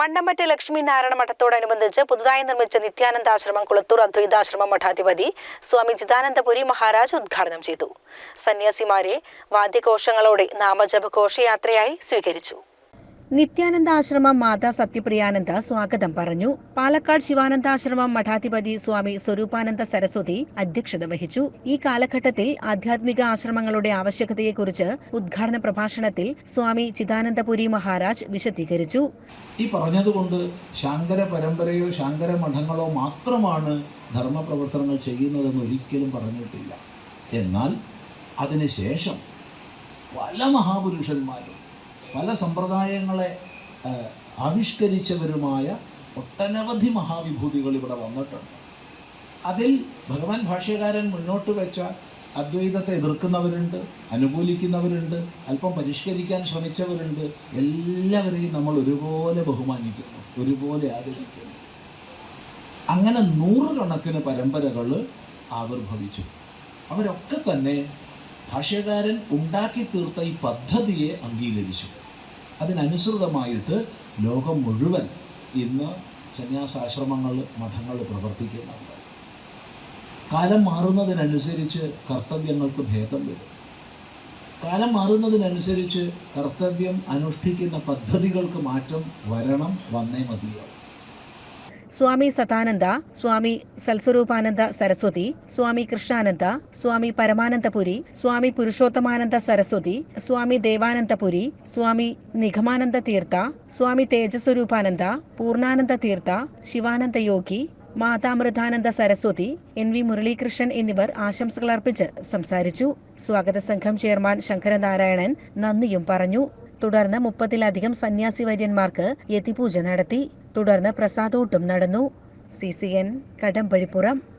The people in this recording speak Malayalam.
മണ്ണമറ്റ ലക്ഷ്മി നാരായണ മഠത്തോടനുബന്ധിച്ച് പുതുതായി നിർമ്മിച്ച നിത്യാനന്ദാശ്രമം കുളത്തൂർ അദ്വൈതാശ്രമം മഠാധിപതി സ്വാമി ചിദാനന്ദപുരി മഹാരാജ് ഉദ്ഘാടനം ചെയ്തു. സന്യാസിമാരെ വാദ്യഘോഷങ്ങളോടെ നാമജപ ഘോഷയാത്രയായി സ്വീകരിച്ചു. നിത്യാനന്ദാശ്രമം മാതാ സത്യപ്രിയാനന്ദ സ്വാഗതം പറഞ്ഞു. പാലക്കാട് ശിവാനന്ദാശ്രമം മഠാധിപതി സ്വാമി സ്വരൂപാനന്ദ സരസ്വതി അധ്യക്ഷത വഹിച്ചു. ഈ കാലഘട്ടത്തിൽ ആധ്യാത്മിക ആശ്രമങ്ങളുടെ ആവശ്യകതയെക്കുറിച്ച് ഉദ്ഘാടന പ്രഭാഷണത്തിൽ സ്വാമി ചിദാനന്ദപുരി മഹാരാജ് വിശദീകരിച്ചു. ഈ പറഞ്ഞതുകൊണ്ട് ശാങ്കര പരമ്പരയോ ശാങ്കര മഠങ്ങളോ മാത്രമാണ് ധർമ്മപ്രവർത്തനങ്ങൾ ചെയ്യുന്നതെന്ന് ഒരിക്കലും പറഞ്ഞിട്ടില്ല. എന്നാൽ അതിനുശേഷം പല മഹാപുരുഷന്മാരും പല സമ്പ്രദായങ്ങളെ ആവിഷ്കരിച്ചവരുമായ ഒട്ടനവധി മഹാവിഭൂതികൾ ഇവിടെ വന്നിട്ടുണ്ട്. അതിൽ ഭഗവാൻ ഭാഷ്യകാരൻ മുന്നോട്ട് വെച്ച അദ്വൈതത്തെ എതിർക്കുന്നവരുണ്ട് അനുകൂലിക്കുന്നവരുണ്ട് അല്പം പരിഷ്കരിക്കാൻ ശ്രമിച്ചവരുണ്ട് എല്ലാവരെയും നമ്മൾ ഒരുപോലെ ബഹുമാനിക്കുന്നു ഒരുപോലെ ആദരിക്കുന്നു. അങ്ങനെ നൂറുകണക്കിന് പരമ്പരകൾ ആവിർഭവിച്ചു. അവരൊക്കെ തന്നെ ഭാഷ്യകാരൻ ഉണ്ടാക്കി തീർത്ത ഈ പദ്ധതിയെ അംഗീകരിച്ചു. അതിനനുസൃതമായിട്ട് ലോകം മുഴുവൻ ഇന്ന് സന്യാസാശ്രമങ്ങൾ മഠങ്ങൾ പ്രവർത്തിക്കുന്നുണ്ട്. കാലം മാറുന്നതിനനുസരിച്ച് കർത്തവ്യങ്ങൾക്ക് ഭേദം വരും. കാലം മാറുന്നതിനനുസരിച്ച് കർത്തവ്യം അനുഷ്ഠിക്കുന്ന പദ്ധതികൾക്ക് മാറ്റം വരണം വന്നേ മതിയാവും. സ്വാമി സതാനന്ദ സ്വാമി സൽസ്വരൂപാനന്ദ സരസ്വതി സ്വാമി കൃഷ്ണാനന്ദ സ്വാമി പരമാനന്ദപുരി സ്വാമി പുരുഷോത്തമാനന്ദ സരസ്വതി സ്വാമി ദേവാനന്ദപുരി സ്വാമി നിഗമാനന്ദ തീർത്ഥ സ്വാമി തേജസ്വരൂപാനന്ദ പൂർണാനന്ദ തീർത്ഥ ശിവാനന്ദ യോഗി മാതാമൃതാനന്ദ സരസ്വതി എൻ വി മുരളീകൃഷ്ണൻ എന്നിവർ ആശംസകൾ അർപ്പിച്ച് സംസാരിച്ചു. സ്വാഗത സംഘം ചെയർമാൻ ശങ്കരനാരായണൻ നന്ദിയും പറഞ്ഞു. തുടർന്ന് മുപ്പതിലധികം സന്യാസി വര്യന്മാർക്ക് യതിപൂജ നടത്തി. തുടർന്ന് പ്രസാദോട്ടും നടന്നു. C C N Kadambazhipuram.